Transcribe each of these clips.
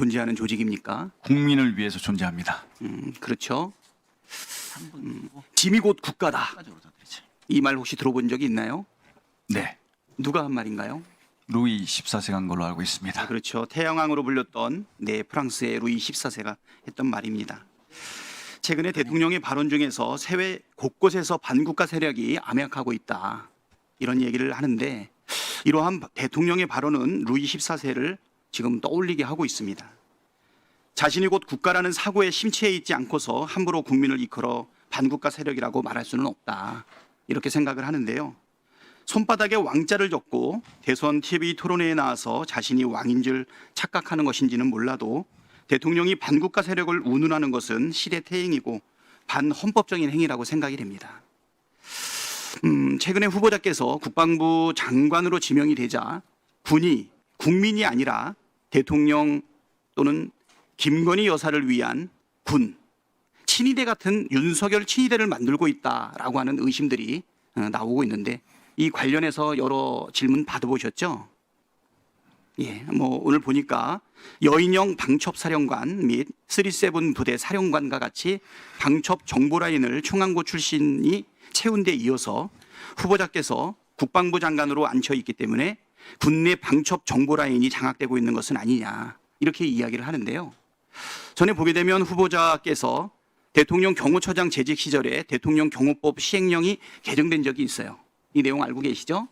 존재하는 조직입니까? 국민을 위해서 존재합니다. 음, 그렇죠. 음, 짐이 곧 국가다. 이 말 혹시 들어본 적이 있나요? 네. 누가 한 말인가요? 루이 14세가 한 걸로 알고 있습니다. 그렇죠. 태양왕으로 불렸던 네 프랑스의 루이 14세가 했던 말입니다. 최근에 대통령의 발언 중에서 세계 곳곳에서 반국가 세력이 암약하고 있다 이런 얘기를 하는데 이러한 대통령의 발언은 루이 14세를 지금 떠올리게 하고 있습니다. 자신이 곧 국가라는 사고에 심취해 있지 않고서 함부로 국민을 이끌어 반국가 세력이라고 말할 수는 없다 이렇게 생각을 하는데요. 손바닥에 왕자를 적고 대선 TV 토론회에 나와서 자신이 왕인 줄 착각하는 것인지는 몰라도 대통령이 반국가 세력을 운운하는 것은 시대 태행이고 반헌법적인 행위라고 생각이 됩니다. 음, 최근에 후보자께서 국방부 장관으로 지명이 되자 군이 국민이 아니라 대통령 또는 김건희 여사를 위한 군 친위대 같은 윤석열 친위대를 만들고 있다라고 하는 의심들이 어, 나오고 있는데 이 관련해서 여러 질문 받아보셨죠? 예, 뭐 오늘 보니까 여인영 방첩 사령관 및 37 부대 사령관과 같이 방첩 정보 라인을 충안고 출신이 채운 데 이어서 후보자께서 국방부 장관으로 앉혀 있기 때문에 군내 방첩 정보 라인이 장악되고 있는 것은 아니냐 이렇게 이야기를 하는데요. 전에 보게 되면 후보자께서 대통령 경호처장 재직 시절에 대통령 경호법 시행령이 개정된 적이 있어요. 이 내용 알고 계시죠?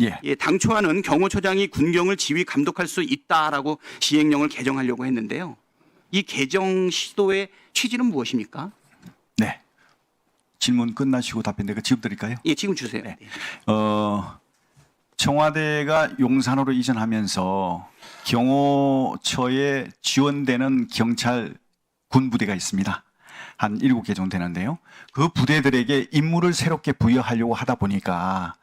예. 예, 당초와는 경호처장이 군경을 지휘 감독할 수 있다라고 시행령을 개정하려고 했는데요. 이 개정 시도의 취지는 무엇입니까? 네. 질문 끝나시고 답변 내가 지금 드릴까요? 예, 지금 주세요. 네. 어, 청와대가 용산으로 이전하면서 경호처에 지원되는 경찰 군 부대가 있습니다. 한 일곱 개 정도 되는데요. 그 부대들에게 임무를 새롭게 부여하려고 하다 보니까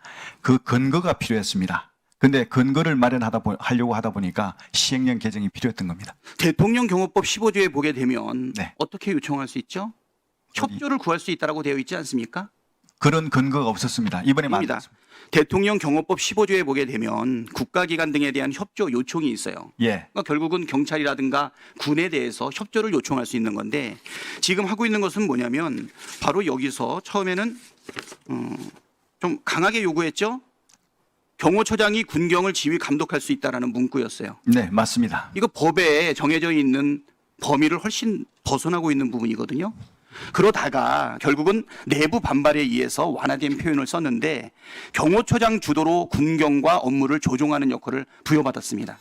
그 근거가 필요했습니다. 근데 근거를 마련하다 보, 하려고 하다 보니까 시행령 개정이 필요했던 겁니다. 대통령 경호법 15조에 보게 되면 네. 어떻게 요청할 수 있죠? 협조를 구할 수 있다라고 되어 있지 않습니까? 그런 근거가 없었습니다. 이번에. 만들었습니다. 대통령 경호법 15조에 보게 되면 국가기관 등에 대한 협조 요청이 있어요. 예. 그러니까 결국은 경찰이라든가 군에 대해서 협조를 요청할 수 있는 건데 지금 하고 있는 것은 뭐냐면 바로 여기서 처음에는 음, 좀 강하게 요구했죠. 경호처장이 군경을 지휘 감독할 수 있다라는 문구였어요. 네, 맞습니다. 이거 법에 정해져 있는 범위를 훨씬 벗어나고 있는 부분이거든요. 그러다가 결국은 내부 반발에 의해서 완화된 표현을 썼는데 경호처장 주도로 군경과 업무를 조종하는 역할을 부여받았습니다.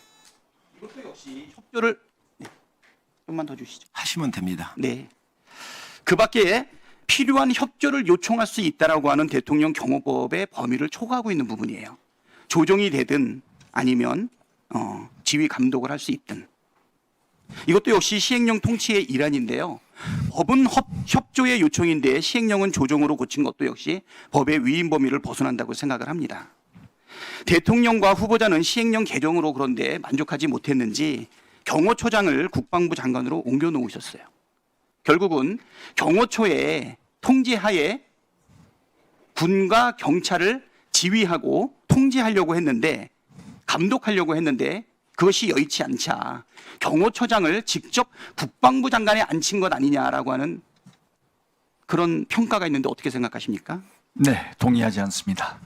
이것도 역시 협조를 네, 좀만 더 주시죠. 하시면 됩니다. 네. 그 밖에 필요한 협조를 요청할 수 있다라고 하는 대통령 경호법의 범위를 초과하고 있는 부분이에요. 조정이 되든 아니면 어, 지휘 감독을 할 수 있든 이것도 역시 시행령 통치의 일환인데요. 법은 협, 협조의 요청인데 시행령은 조정으로 고친 것도 역시 법의 위임 범위를 벗어난다고 생각을 합니다. 대통령과 후보자는 시행령 개정으로 그런데 만족하지 못했는지 경호처장을 국방부 장관으로 옮겨 놓으셨어요. 결국은 경호처의 통제하에 군과 경찰을 지휘하고 통제하려고 했는데 감독하려고 했는데 그것이 여의치 않자 경호처장을 직접 국방부 장관에 앉힌 것 아니냐라고 하는 그런 평가가 있는데 어떻게 생각하십니까? 네, 동의하지 않습니다.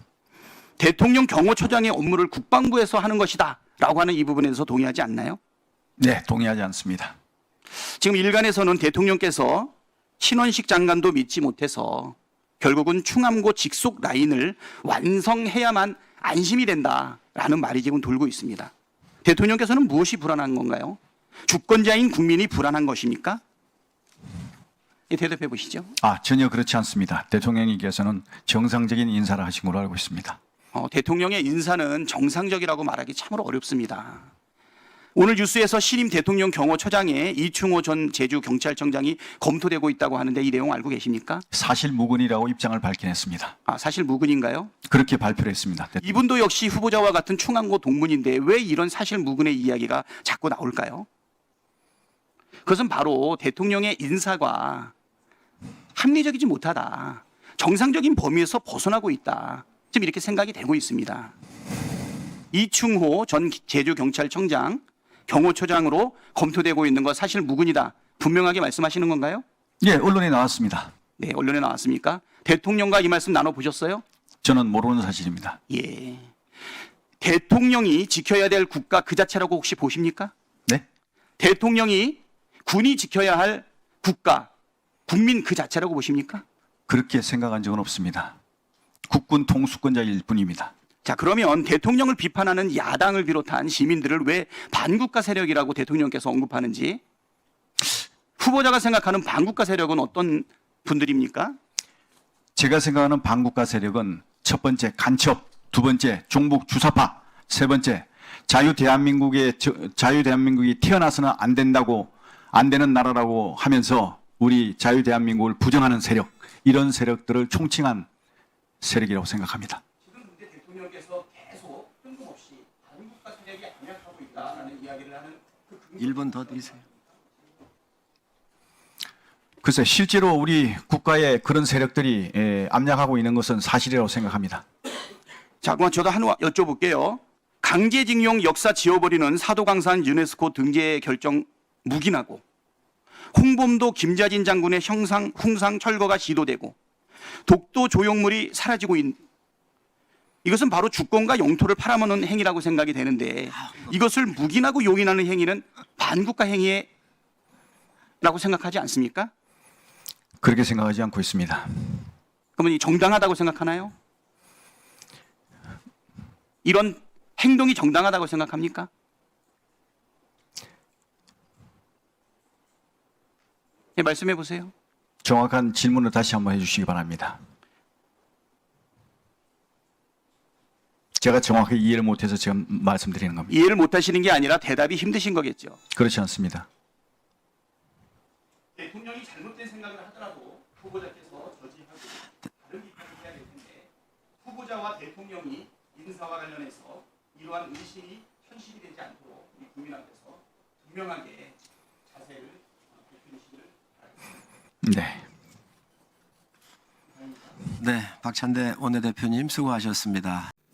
대통령 경호처장의 업무를 국방부에서 하는 것이다라고 하는 이 부분에 대해서 동의하지 않나요? 네, 동의하지 않습니다. 지금 일간에서는 대통령께서 신원식 장관도 믿지 못해서 결국은 충암고 직속 라인을 완성해야만 안심이 된다라는 말이 지금 돌고 있습니다. 대통령께서는 무엇이 불안한 건가요? 주권자인 국민이 불안한 것입니까? 예, 대답해 보시죠. 아, 전혀 그렇지 않습니다. 대통령님께서는 정상적인 인사를 하신 걸로 알고 있습니다. 어, 대통령의 인사는 정상적이라고 말하기 참으로 어렵습니다. 오늘 뉴스에서 신임 대통령 경호처장에 이충호 전 제주 경찰청장이 검토되고 있다고 하는데 이 내용 알고 계십니까? 사실 무근이라고 입장을 밝힌 했습니다. 아, 사실 무근인가요? 그렇게 발표를 했습니다. 대- 이분도 역시 후보자와 같은 충암고 동문인데 왜 이런 사실 무근의 이야기가 자꾸 나올까요? 그것은 바로 대통령의 인사가 합리적이지 못하다. 정상적인 범위에서 벗어나고 있다. 지금 이렇게 생각이 되고 있습니다. 이충호 전 제주경찰청장 경호처장으로 검토되고 있는 거 사실 무근이다. 분명하게 말씀하시는 건가요? 예, 언론에 나왔습니다. 네, 언론에 나왔습니까? 대통령과 이 말씀 나눠 보셨어요? 저는 모르는 사실입니다. 예. 대통령이 지켜야 될 국가 그 자체라고 혹시 보십니까? 네? 대통령이 군이 지켜야 할 국가, 국민 그 자체라고 보십니까? 그렇게 생각한 적은 없습니다. 국군 통수권자일 뿐입니다. 자, 그러면 대통령을 비판하는 야당을 비롯한 시민들을 왜 반국가 세력이라고 대통령께서 언급하는지 후보자가 생각하는 반국가 세력은 어떤 분들입니까? 제가 생각하는 반국가 세력은 첫 번째 간첩, 두 번째 종북 주사파, 세 번째 자유 대한민국의 저- 자유 대한민국이 태어나서는 안 된다고 안 되는 나라라고 하면서 우리 자유 대한민국을 부정하는 세력 이런 세력들을 총칭한 세력이라고 생각합니다. 지금 문제 대통령께서 계속 뜬금없이 반국가 세력이 암약하고 있다라는 이야기를 하는 그 1분 더 드리세요. 글쎄 실제로 우리 국가에 그런 세력들이 에, 압력하고 있는 것은 사실이라고 생각합니다. 자, 그럼 저도 하나 여쭤볼게요. 강제징용 역사 지워버리는 사도강산 유네스코 등재 결정 묵인하고 홍범도 김자진 장군의 형상 훈상 철거가 시도되고 독도 조형물이 사라지고 있는 이것은 바로 주권과 영토를 팔아먹는 행위라고 생각이 되는데 이것을 묵인하고 용인하는 행위는 반국가 행위라고 생각하지 않습니까? 그렇게 생각하지 않고 있습니다. 그러면 이 정당하다고 생각하나요? 이런 행동이 정당하다고 생각합니까? 네, 말씀해 보세요. 정확한 질문을 다시 한번 해주시기 바랍니다. 제가 정확히 이해를 못해서 지금 말씀드리는 겁니다. 이해를 못 하시는 게 아니라 대답이 힘드신 거겠죠. 그렇지 않습니다. 대통령이 잘못된 생각을 하더라도 후보자께서 저지하고 다른 비판을 해야 될 텐데 후보자와 대통령이 인사와 관련해서 이러한 의심이 현실이 되지 않도록 우리 국민 앞에서 분명하게 자세를 밝혀주시기를 네. 네, 박찬대 원내대표님 수고하셨습니다.